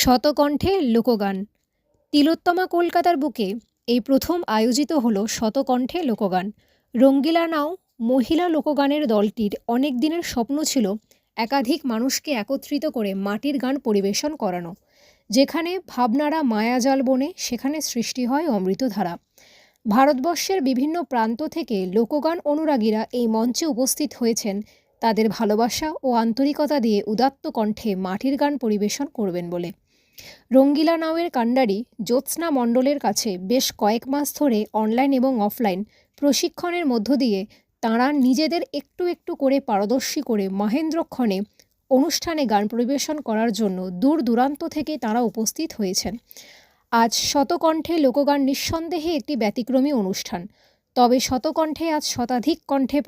শতকণ্ঠে লোকগান। তিলোত্তমা কলকাতার বুকে এই প্রথম আয়োজিত হল শতকণ্ঠে লোকগান। রঙ্গিলা নাও মহিলা লোকগানের দলটির অনেক দিনের স্বপ্ন ছিল একাধিক মানুষকে একত্রিত করে মাটির গান পরিবেশন করানো। যেখানে ভাবনারা মায়াজাল বনে, সেখানে সৃষ্টি হয় অমৃতধারা। ভারতবর্ষের বিভিন্ন প্রান্ত থেকে লোকগান অনুরাগীরা এই মঞ্চে উপস্থিত হয়েছেন। তাদের ভালোবাসা ও আন্তরিকতা দিয়ে উদাত্ত কণ্ঠে মাটির গান পরিবেশন করবেন বলে। রঙ্গিলা নাওয়ের কাণ্ডারি জ্যোৎস্না মণ্ডলের কাছে বেশ কয়েক মাস ধরে অনলাইন এবং অফলাইন প্রশিক্ষণের মধ্য দিয়ে তাঁরা নিজেদের একটু একটু করে পারদর্শী করে মহেন্দ্রক্ষণে অনুষ্ঠানে গান পরিবেশন করার জন্য দূর দূরান্ত থেকে তাঁরা উপস্থিত হয়েছেন। আজ শতকণ্ঠে লোকগান নিঃসন্দেহে একটি ব্যতিক্রমী অনুষ্ঠান। তবে শতকণ্ঠে আজ শতাধিক কণ্ঠে